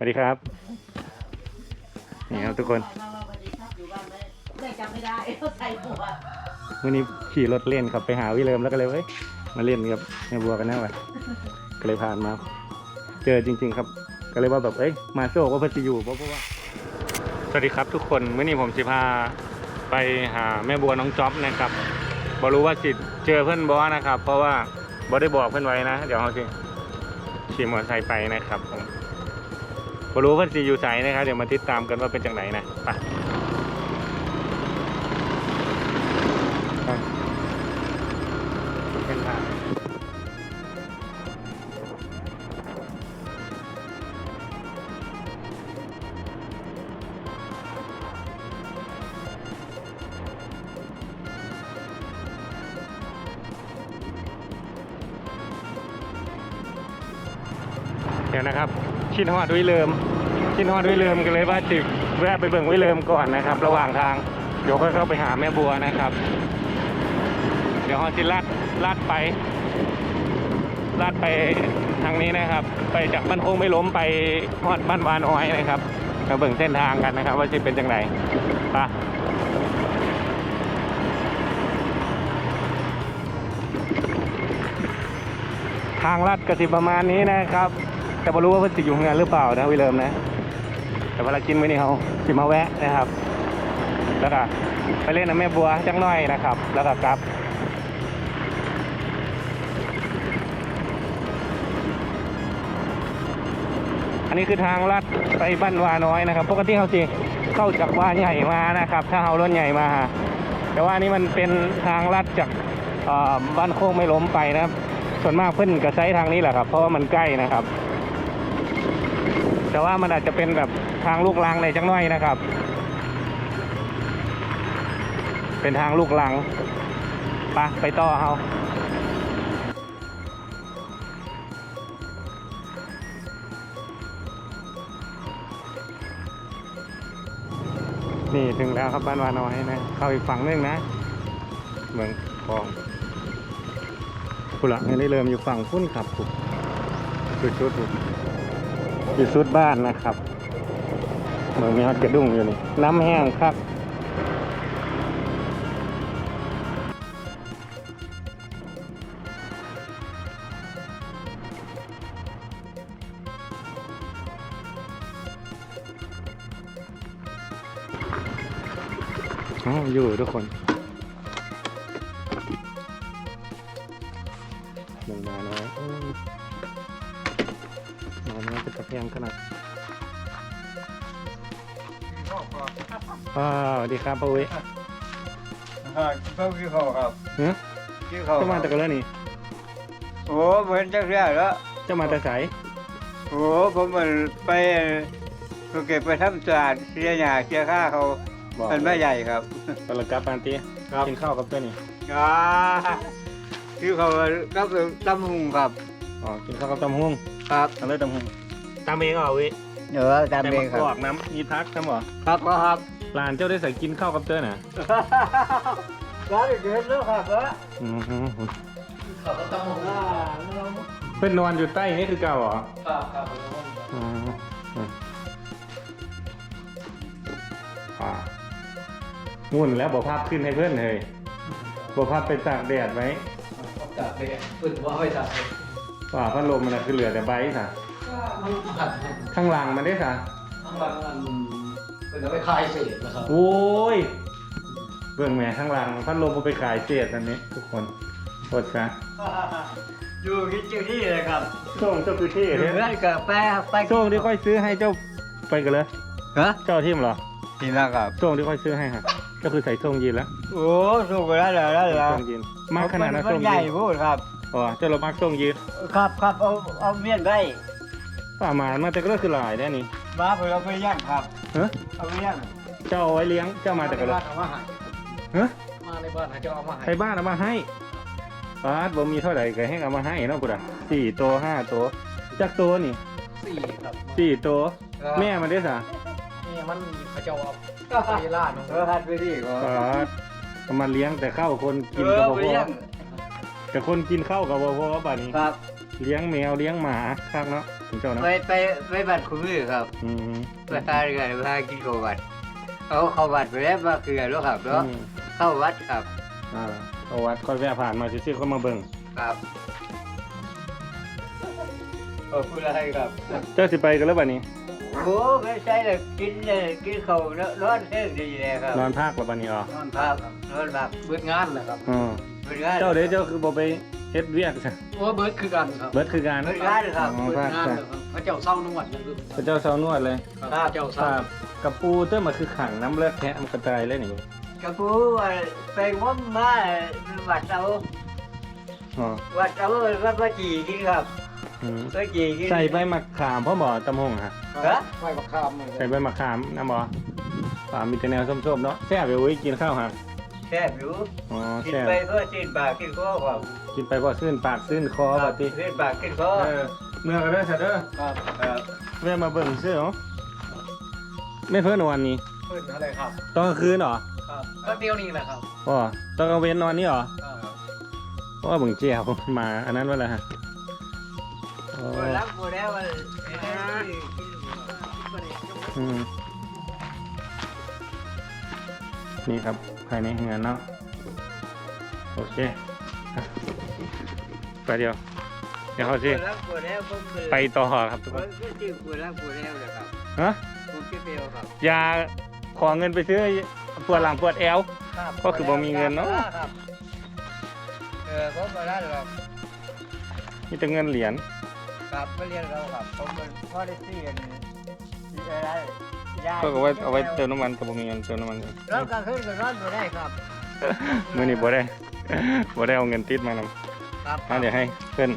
สวัสดีครับ นี่ครับทุกคนมามาสวัสดีครับอยู่บ้านไหมไม่จำไม่ได้เขาใส่หมวกวันนี้ขี่รถเล่นครับไปหาวิเลิมแล้วก็เลยเฮ้ยมาเล่นกับแม่บัวกันแน่วะก็เลยผ่านมา เจอจริง ๆ ครับ ก็เลยว่าแบบเอ้ยมาโชคว่าเพิ่นจะอยู่เพราะว่า สวัสดีครับทุกคนเมื่อนี้ผมสิพาไปหาแม่บัวน้องจ๊อบนะครับบรู้ว่าสิเจอเพื่อนบอนะครับ เพราะว่าบอได้บอกเพื่อนไว้นะ เดี๋ยวเขาสิขี่มอเตอร์ไซค์ไปนะครับผม บรู้ว่าเพื่อนสีอยู่ไสนะครับ เดี๋ยวมาติดตามกันว่าเป็นจากไหนนะไป ครับชินฮอดวิเลิมชินฮอดวิเลิมกันเลยว่าจิแวะไปเบิ่งวิเลิมก่อนนะครับ ระหว่างทางเดี๋ยวค่อยเข้าไปหาแม่บัวนะครับ เดี๋ยวฮอดจิลัดลัดไปลัดไปทางนี้นะครับ ไปจากบ้านโคงไม่ล้มไปฮอดบ้านวานอ้อยนะครับมาเบิ่งเส้นทางกันนะครับ ว่าจะเป็นจังไรไปทางลัดกสิประมาณนี้นะครับ แต่ไม่รู้ว่าเพิ่อนสิอยู่งานหรือเปล่านะวิเลิมนะ แต่ภารกิจไม่นี่เขาสิมาแวะนะครับ แล้วก็ไปเล่นน้ำแม่บัวจังน้อยนะครับ แล้วก็กลับอันนี้คือทางลัดไปบ้านวาน้อยนะครับ ปกติเขาสิเข้าจากวาใหญ่มานะครับ ถ้าเอารถใหญ่มา แต่ว่านี้มันเป็นทางลัดจากบ้านโคกไม่ล้มไปนะครับ ส่วนมากเพิ่นก็ใช้ทางนี้แหละครับ เพราะว่ามันใกล้นะครับ แต่ว่ามันอาจจะเป็นแบบทางลูกลังในจังน้อยนะครับ เป็นทางลูกลังไปไปต่อเอานี่ถึงแล้วครับบ้านวาน้อยนะ เข้าอีกฝั่งนึงนะ เมืองคลองกุหลาบนี่เริ่มอยู่ฝั่งพุ่นครับผมจุดชุดๆ อยู่ชุดบ้านนะครับเมืองมีฮอดกระดุ้งอยู่นี่ น้ำแห้งครับอ๋ออยู่ทุกคน อยเป็นตะแพงขนาดอ้าวสวัสดีครับป้าอุ้ยครับเขากี่เขาครับเฮ้ยกี่เขาเจ้ามาแต่กันแล้วนี่โอ้เหมือนจักรยานแล้วเจ้ามาแต่ใสโอ้ผมมันไปเขาเก็บไปทำสะอาดเสียหยาเสียค่าเขาบอกมันไม่ใหญ่ครับตะลกับปานตีครับกินข้าวกับเจ้านี่อ่าคือเขาก็เป็นตำหุงครับอ๋อกินข้าวกับตำหุ่งครับทำเลยตำหุ่ง ตำเองเหรอวิเออตำเองคแต่รับมากรอกน้ำมีพักทำเหรอครับครับหลานเจ้าได้ใส่กินข้าวกับเจ้าน่ะร้านเกิดแล้วครับแล้วอืมเขาก็ต้องอ่าเพื่อนนอนอยู่ใต้นี่คือเก่าเหรอครับครับอ๋ออืมอ่ามุ่นแล้วบอกภาพขึ้นให้เพื่อนเลยบอกภาพไปตากแดดไว้จับเลยฝึกว่าไม่จับเลยว่าพัดลมมันน่ะคือเหลือแต่ใบค่ะ มันผัดข้างหลังมันได้ค่ะทั้งวันมันเป็นเอาไปคลายเศษนะครับโอ้ย เบื้องแหม่ข้างหลังพัดลมมันไปขายเศษอันนี้ ทุกคนโทษซะอยู่ที่เจ้าที่เลยครับช่วงเจ้าคือที่อยู่เนี่ยเพื่อนกับแป้ไปช่วงที่ค่อยซื้อให้เจ้าไปกันเลย ฮะเจ้าทิมเหรอที่นั่นครับช่วงที่ค่อยซื้อให้ค่ะก็คือใส่ทรงยีนแล้วโอ้สูงไปแล้วแล้วใส่แล้วทรงยีนมากขนาดนั้นมัทรงใหญ่ยีนพูดครับอ๋อเจ้าเรามักทรงยีนครับครับเอาเอาเมียนได้ ประมาณมาแต่ก็คือหลายแน่นี่มาเพื่อเอาไปย่างครับเฮ้เอาไปย่างเจ้าเอาไว้เลี้ยงเจ้ามาแต่ก็เลยเอามาใหายเฮ้มาในบ้านให้เจ้าเอามาใหาใครบ้านเอามาให้ปาดบ่มีเท่าไหร่ก็ให้เอามาให้เนาะกูด่ะสี่ตัวห้าตัวจักตัวนี่สี่ครับสี่ตัว แม่มันได้สะนี่มันเขาเจ้าเอาไปล่าดเออหัดไปดิก่อนปาดเอามาเลี้ยงแต่ข้าวคนกินเอกับอบ่ไปพอย่างแต่คนกินข้าวกับบ่พอป่านนี้ครับ เลี้ยงแมวเลี้ยงหมาคักเนาะ คุณเจ้าเนาะไปไปไปบัตรคุณมือครับอืมไปหาเงินไปหากินข้าววัดเอาเข้าวัดไปแล้วมาคือแล้วครับเนาะอืมเข้าวัดครับอ่าเอาวัดค่อยแวะผ่านมาซื่อๆก็มาเบิ่งครับขอบคุณอะไรครับ เจ้าสิไปกันแล้วบัดนี้ โอ้ไม่ใช่เลยกินเลยกินข้าวนอนเท่งดีเลยครับนอนภาคแล้วบัดนี้อ๋อนอนพักนอนพักเบิดงานนะครับอืมเป็นงานเจ้าเด้เจ้าคือบ่ไป เฮ็ดเวียกซะโอ้เบิดคือกันครับเบิดคือการเป็นงานครับ อ๋อเบิดภาคงานซะเลยครับพระเจ้าเศร้านวดนั่นคือพระเจ้าเซานวดเลยครับพระเจ้าเศร้า ภาพกับปูเจ้ามาคือขังน้ำเลือดแทะมันกระจายเลยนี่กระปูไปว่มมาวัดเอาอ๋อวัดเอาวัดพระจีกินครับอืมพระจีกินใส่ใบมะขามพ่อหมอตำหงฮะฮะไฟบักคามเลยใส่ใบมะขามน้ำบ่ปามีแต่แนวส้มๆเนาะแซ่บอยู่เว้ยกินข้าวฮะ แซ่บอยู่อ๋อกินแซ่บไปเพื่อสิ้นปากสิ้นคอครับกินไปบ่ซื่นปากซื่นคอบัดนี้สิ้นปากสิ้นคอเออเมื่อกันเด้อซะเด้อครับครับแม่มาเบิ่งซื้อเหรอไม่เพิ่นวันนี้เพิ่นอะไรครับตอนกลางคืนเหรอครับก็เดียวนี้แหละครับอ๋อตอนกลางเว้นนอนนี่เหรอครับเพราะว่าเบิ่งเจียวมาอันนั้นว่าอะไรฮะอ๋อคนรักหมดแล้วมันอืม นี่ครับภายในงานเนาะโอเคอะไปเดียวเดี๋ยวเขาสิคนรักหมดแล้วผมคือไปต่อครับทุกผคมนก็ชื่อคนรักหมดแล้วนะครับฮะผมชื่อเบลครับยาขอเงินไปซื้อปวดหลังปวดแอวครับก็คือบ่มีเงินเนอะครับเออผมมาได้หรอกมีแต่เงินเหรียญครับไม่เรียนเราครับผมเป็นพ่อได้ซื้อกันที่อะไร ยก็เอาไว้เอาไว้เติมน้ำมันกับบ่มีเงินเติมน้ำมันร้อนกลางคืนก็ร้อนไม่ได้ครับมื้อนี้บ่ได้บ่ได้เอาเงินติดมานำครับอะเดี๋ยวให้เพิ่น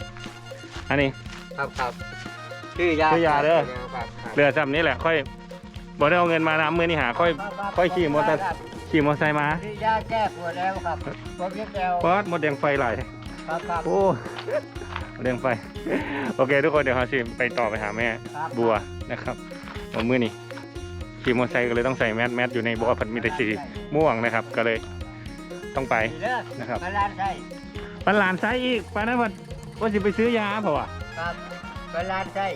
อันนี้ ครับครับชื่อยาชื่อยาเด้อ ครับครับเรือจำนี้แหละ ค่อยบ่ได้เอาเงินมานำมื้อนี้หา ค่อยรับรับค่อยขี่มอเตอร์ครับขี่มอเตอร์ไซค์มาชื่อยาแก้ปวดแล้วครับผมเรียกแล้วปอดหมดแดงไฟหลายครับครับ โอ้เรื่องไฟ โอเค ทุกคนเดี๋ยวเราสิไปต่อไปหาแม่ ครับ บัวนะครับวันมื้อนี้ ขี่มอเตอร์ไซค์ก็เลยต้องใส่แมสแมสอยู่ในบ่อผัดมีแต่สีม่วงนะครับ ก็เลยต้องไปเด้อนะครับมาลานใช่ปันหลานไซอีกปานนั้นว่าว่าสิไปซื้อยาเปล่าวะครับมาลานใช่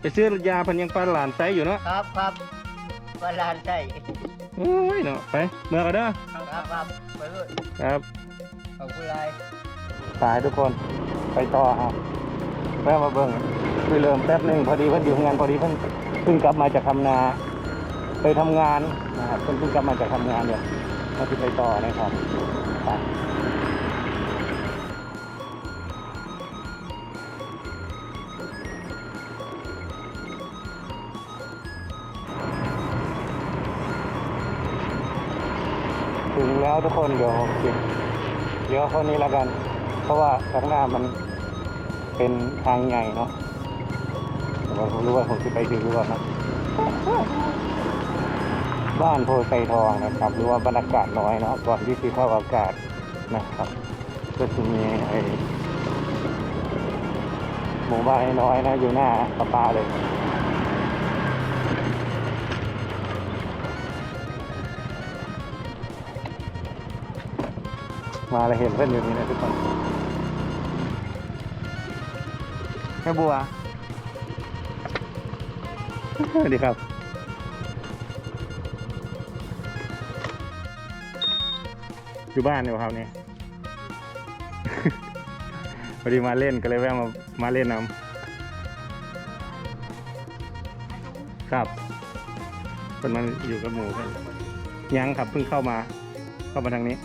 ไปซื้อยาเพันยังปันหลานไซอยู่เนาะครับครับมาลานใช่โอ้ยเนาะไปเมื่อกันเด้อครับครับไปเลยครับ ขอบคุณไรสายทุกคนไปต่อครับแวะมาเบิ่งคุยเริ่มแป๊บหนึงพอดีเพิ่นอยู่งานพอดีเพิ่นเพิ่งกลับมาจากทำนา ไปทำงานนะครับเพิ่นเพิ่งกลับมาจากทำงานเนี่ยมาที่ไปต่อนะครับไปถึงแล้วทุกคนเดี๋ยวเก็บเดี๋ยวเท่านี้ล้วกัน เพราะว่าข้างหน้ามันเป็นทางใหญ่เนาะแต่ว่าผมรู้ว่าผมจะไปถึงหรือเปล่านะ บ้านโพไซทองนะครับ หรือว่าบรรยากาศน้อยเนาะก่อนที่จะเข้าอากาศนะครับ ก็จะมีไอหมู่บ้านน้อยนะอยู่หน้าประปาเลยมาแล้วเห็นเพื่อนอยู่นี่นะทุกคนแค่บัว สวัสดีครับ อยู่บ้านอยู่ครับเนี่ยพอดีมาเล่นก็เลยแวะมามาเล่นน้ำครับคนมันอยู่กับหมูกันยังครับเพิ่งเข้ามา เข้ามาทางนี้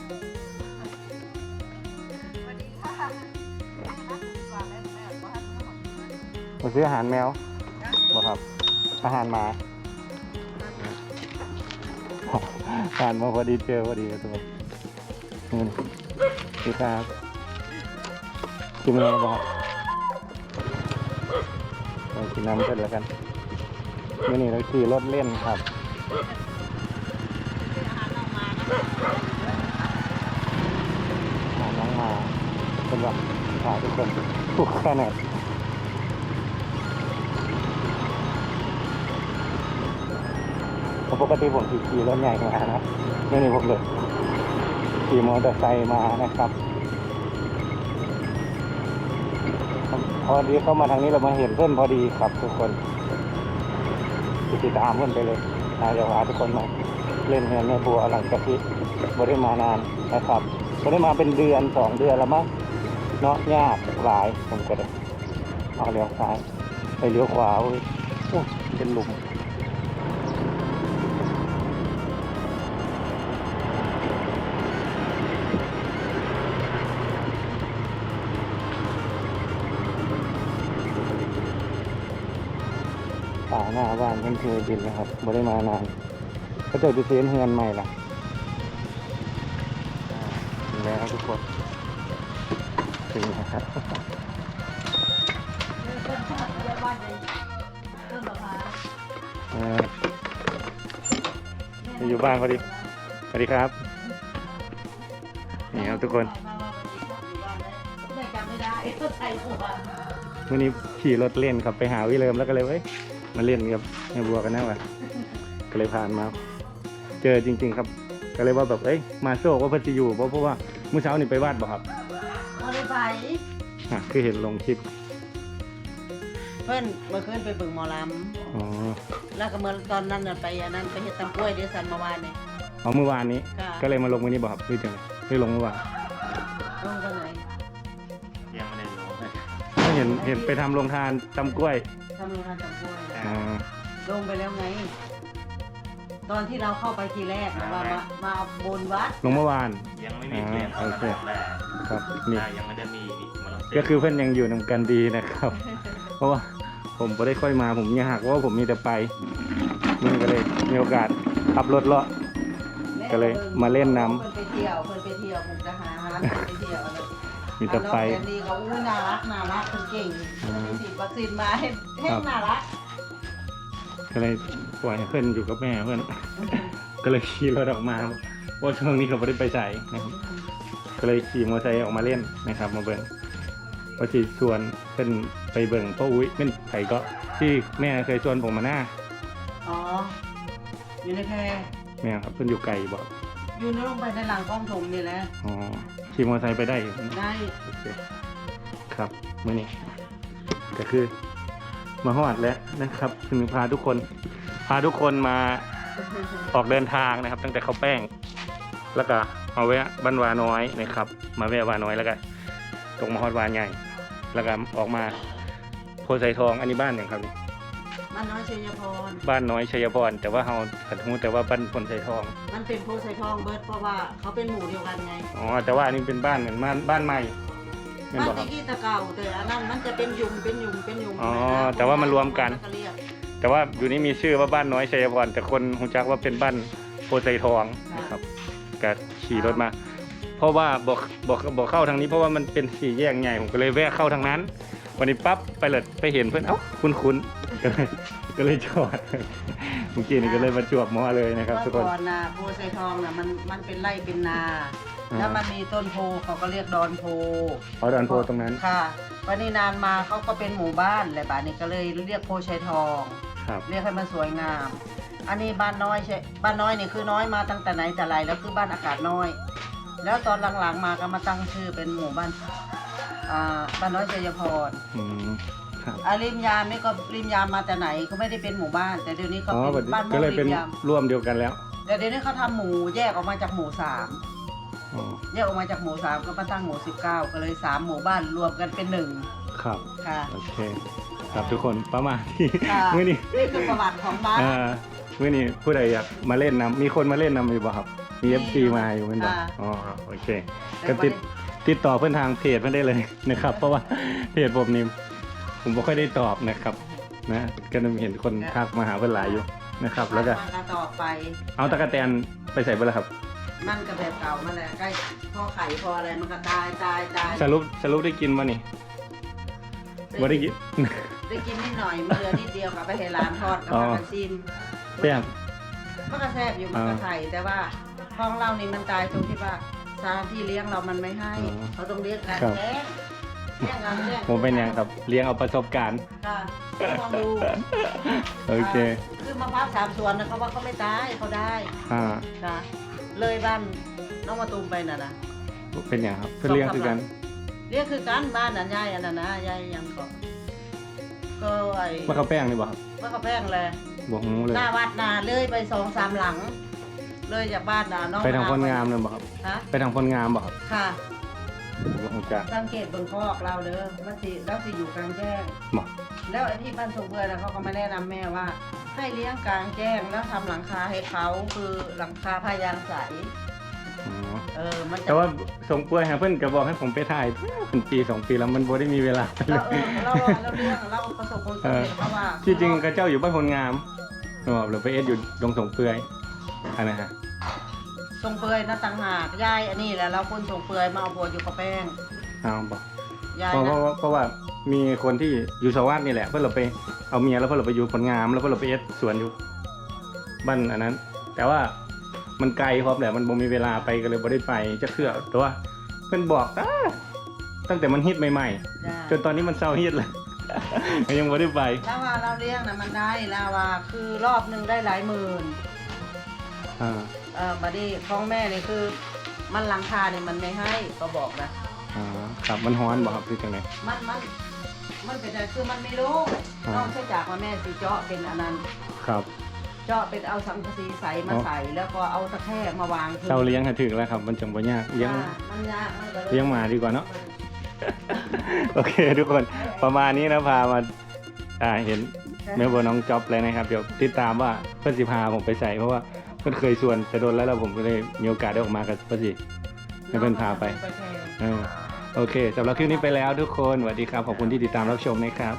มาซื้ออาหารแมวบ่ครับ อาหารหมาอาหารมาพอดีเจอพอดีครับทุกคน นี่ดีครับกินอะไรบ้างเรากินน้ำกันแล้วกันมื่นี้เราขี่รถเล่นครับหาน้องมาสำหรับพาทุกคนทุกขนาดปกติผมขี่ขี่รถใหญ่มานะไม่มีผมเลย ขี่มอเตอร์ไซค์มานะครับ พอดีเข้ามาทางนี้เรามาเห็นเพื่อนพอดีครับทุกคนติดตามเพื่อนไปเลยนะเดี๋ยวหาทุกคนมาเล่นเงินแม่บัวหลังจากที่ไม่ได้มานานนะครับไม่ได้มาเป็นเดือนสองเดือนแล้วมั้งเนาะยากหลายผมก็เลยเอาเลี้ยวซ้ายไปเลี้ยวขวาเว้ยเป็นหลุม ป่าหน้าบ้านเพิ่นคือดินนะครับไม่ได้มานานเขาเจะจะเสียนเฮือนใหม่ล่ะอ่าถึงแล้วทุกคนถึงนะครับเริ่มต้นเรียกว่าในต้นมะพร้าวเอออยู่บ้านพอดีสวัสดีครับนี่ครับทุกคนแม่จำไม่ได้เขาใส่หัววันนี้ขี่รถเล่นครับไปหาวิเลิมแล้วก็เลยเว้ย มาเล่นกับแม่บัวกันนะวะก็เลยผ่านมา เจอจริง ๆ ครับ ก็เลยว่าแบบเอ้ยมาโชคว่าเพิ่นจะอยู่เพราะเพราะว่าเมื่อเช้านี่ไปวาดบ่ครับเอาเลยไปอะคือเห็นลงคลิปเพื่อนเมื่อคืนไปเบิ่งหมอลอ๋อำแล้วก็เมื่อตอนนั้นน่ะไปอันนั้นไปเฮ็ดตำกล้วยเดซันเมื่อวานนี่เอาเมื่อวานนี้ ค่ะก็เลยมาลงวันนี้บ่ครับหรือจังไงหรือลงเมื่อวานลงตรงไหนยังไม่ได้ลงก็เห็นเห็นไปทำโรงทานตำกล้วยทำโรงงานตำกล้วยอ่า ลงไปแล้วไง ตอนที่เราเข้าไปทีแรกนะว่ามามาเอาบนวัด ลงเมื่อวาน ยังไม่มีเปลี่ยนอ่าโอเค แรกครับนี่ได้ยังไม่ได้มีมาลงก็คือเพื่อนยังอยู่นำกันดีนะครับ เพราะว่าผมไม่ได้ค่อยมาผมยังหักว่าผมมีแต่ไปมันก็เลยมีโอกาสขับรถเลาะ ก็เลยมาเล่นน้ำ เพิ่นไปเที่ยวเพิ่นไปเที่ยวมุกดาหารเพิ่นไปเที่ยวอะไรมีแต่ไปน้องแคนดี้ก็อุ้ยน่ารักน่ารักเพิ่นเก่งอืม ฉีดวัคซีนมาให้ให้ครับน่ารัก ก็เลยปล่อยให้เพื่อนอยู่กับแม่เพื่อน ก็เลยขี่รถออกมาเพราะช่วงนี้เขาไม่ได้ไปใส่นะครับ ก็เลยขี่มอเตอร์ไซค์ออกมาเล่นนะครับ มาเบิ่งพอจีชวนเป็นไปเบิ่งพ่ออุ้ยเป็นไผก็ที่แม่เคยชวนผมมาหน้าอ๋อ อยู่ในแพรแม่ครับเพิ่นอยู่ไกลบอกอยู่ในลงไปในหลังกล้องถมนี่แหละอ๋อขี่มอเตอร์ไซค์ไปได้อยู่ได้ โอเคครับมื่อนี้ก็คือ มาฮอดแล้วนะครับถึงพาทุกคน พาทุกคนมาออกเดินทางนะครับ ตั้งแต่เขาแป้ง แล้วก็มาแวะบ้านวาน้อยนะครับ มาแวะวาน้อยแล้วก็ตรงมาฮอดวานใหญ่ แล้วก็ออกมาโพไซทองอันนี้บ้านอย่างครับนี่มันน้อยชัยพรบ้านน้อยชัยพรแต่ว่าเฮาขัดหูแต่ว่าบ้านพลไซทอง มันเป็นโพไซทองเบิร์ดเพราะว่าเขาเป็นหมู่เดียวกันไงอ๋อแต่ว่าอันนี้เป็นบ้านเหมือนบ้านบ้านใหม่แม่นบ้านบ่คตะรับกี้ตะเก่าแต่อันนั้นมันจะเป็นยุงเป็นยุงเป็นยุงอ๋อนะแต่ว่ามันรวมกันแล้วเรียกแต่ว่าอยู่นี่มีชื่อว่าบ้านน้อยชัยพรแต่คนหูจักว่าเป็นบ้านโพไซทองนะครับก็ขี่รถมา เพราะว่าบอกบอกบอกเข้าทางนี้ เพราะว่ามันเป็นสี่แยกใหญ่ผมก็เลยแวะเข้าทางนั้น วันนี้ปั๊บไปเลยไปเห็นเพื่อนเอ้าคุ้นคุ้นๆก็เลยก็เลยจอดเมื่อกี้นี่ก็เลยมาจวบหมอเลยนะครับ ทุกคน เมื่อก่อนนะโพไซทองน่ะมันมันเป็นไร่เป็นนาอ่า แล้วมันมีต้นโพเขาก็เรียกดอนโพเอาดอนโพตรงนั้น ค่ะวันนี้นานมาเขาก็เป็นหมู่บ้านเลยบ้านนี้ก็เลยเรียกโพชัยทอง ครับ เรียกให้มันสวยงาม อันนี้บ้านน้อยใช่บ้านน้อยนี่คือน้อยมาตั้งแต่ไหนแต่ไรแล้วคือบ้านอากาศน้อย แล้วตอนหลังๆมาก็มาตั้งชื่อเป็นหมู่บ้านอ่าบ้านน้อยชัยพรอืม ครับอาริมยามนี่ก็ริมยามมาแต่ไหนก็ไม่ได้เป็นหมู่บ้าน แต่เดี๋ยวนี้เขาอ๋อเป็แบบนบ้านก็โม่เลยริเป็นมยามร่วมเดียวกันแล้ว แต่เดี๋ยวนี้เขาทำหมู่แยกออกมาจากหมู่สาม อ๋อแยกออกมาจากหมู่สามก็มาตั้งหมู่สิบเก้าก็เลยสามหมู่บ้านรวมกันเป็นหนึ่งครับค่ะ โอเค ครับทุกคนประมาณที่ค่ะมื่อนี้นี่คือประวัติของบ้านอ่ามื่อนี้ผู้ใดอยากมาเล่นน้ำมีคนมาเล่นน้ำอยู่บ่ครับมีมีเอฟซีมาอยู่เป็นบ่ค่ะอ๋อโอเคแต่ก็ติดวันนี้ติดต่อเพื่อนทางเพจเพื่อนได้เลยนะครับ เพราะว่าเพจผมนี่ผมไม่ค่อยได้ตอบนะครับนะก็จะเห็นคนทักมาหาเพื่อนหลายอยู่นะครับ แล้วก็มันก็ต่อไปเอาตะกะแตนไปใส่ไปแล้วครับ มันก็แบบเก่ามาแหละใกล้พอไข่พออะไรมันก็ตายตายตายสรุปสรุปได้กินวะนี่บ่ได้กิน ได้กินนิดหน่อยมันเหลือนิดเดียวกับไปให้ร้านทอดกับอ๋อปลากระซิมแซ่บ มันก็แซ่บอยู่มันก็อ่าไข่แต่ว่าของเรานี่มันตายตรงที่ว่าสถานที่เลี้ยงเรามันไม่ให้ อ๋อเขาต้องเลี้ยงการครับแจ้งเลี้ยงการแจ้งผมเป็นยังครับเลี้ยงเอาประสบการณ์ ค่ะลองดูโอเคาคือมะพร้าวสามสวนนะเขาว่าเขาไม่ตายเขาได้อ่า ค่ะ เลยบ้านน้องมาตูมไปน่ะนะเป็นยังครับเพื่อนเลี้ยงคือกันรียกคือกันบ้านนั้นยายอันนั้นนะยายยังก็ก็ไอ้มาเขาแป้งนี่บ่ครับว่าเขาแพงเลยบ่ฮู้เลยหน้าวัดนาเลยไปสองสามหลัง เลยจากบ้านนาน้องไปทางพลงามเลยบ่ครับฮะไปทางพลงามบ่ครับค่ะบ่ฮู้จักสังเกตเบิ่งคอกเราเด้อมันสิเราสิอยู่กลางแจ้งบ่แล้วไอ้ที่บ้านทรงเบือนะเขาก็มาแนะนำแม่ว่า ให้เลี้ยงกลางแจ้งแล้วทำหลังคาให้เขาคือหลังคาพายางใส อ๋อเออ มันจะแต่ว่าส่งป่วยหาเพิ่นก็บอกให้ผมไปถ่ายเป็นปีสองปีแล้วมันบ่ได้มีเวลาเราเออเราเราเลี้ยงเราประสบผลสำเร็จเพราะว่าที่จริงก็เจ้าอยู่บ้านพลงามอ๋อหรือไปเอ็ดอยู่ดงสงเปื่อยอันนั้นฮะทรงเปลือยนะต่างหากยายอันนี้แหละเราคนทรงเปลือยมาเอาบัวอยู่กับแป้ง เอาบ่ยายเพราะนะว่าเพราะว่า มีคนที่อยู่สวัสดนี่แหละเพื่อนเราไปเอาเมียแล้วเพื่อนเราไปอยู่ผลงามแล้วเพื่อนเราไปเอ็ดสวนอยู่บ้านอันนั้น แต่ว่ามันไกลพร้อมแหละมันบ่มีเวลาไปก็เลยบ่ได้ไปจะเคือแต่ว่าเพื่อนบอกอ้าตั้งแต่มันฮิตใหม่จ้ะๆจนตอนนี้มันเศร้าฮิตเลยยังบ่ได้ไปแล้วว่าเราเลี้ยงนะมันได้แล้วว่าคือรอบหนึ่งได้หลายหมื่นอ่าเออบัดนี้ของแม่นี่คือ มันหลังคาเนี่ยมันไม่ให้ก็บอกนะอ่าครับมันฮ้อนบ่ครับคือจังไดมันมัน มันเป็นอะไรคือมันไม่รู้อ่านอกจากว่าแม่สีเจาะเป็นอันนั้น ครับเจาะเป็นเอาสังกะสีใสมาอ๋อใส่แล้วก็เอาตะแคร่มาวางขึ้นเจ้าเลี้ยงให้ถึงแล้วครับ มันจังบ่ยากเลี้ยง อ่ามันยากมันก็เลี้ยงหมาดีกว่าเนอะ โอเค ทุกคนประมาณนี้นะพามาอ่าเห็นแม่บัวน้องจ๊อบเลยนะครับเดี๋ยวติดตามว่าเพื่อนสิพาผมไปใส่เพราะว่าเพื่อนเคยชวนแต่โดนแล้วแล้วผมก็เลยมีโอกาสได้ออกมากับเพื่อนสิ ให้เพื่อนพาไป เออ โอเคสำหรับคลิปนี้ไปแล้วทุกคนสวัสดีครับ ขอบคุณที่ติดตามรับชมนะครับ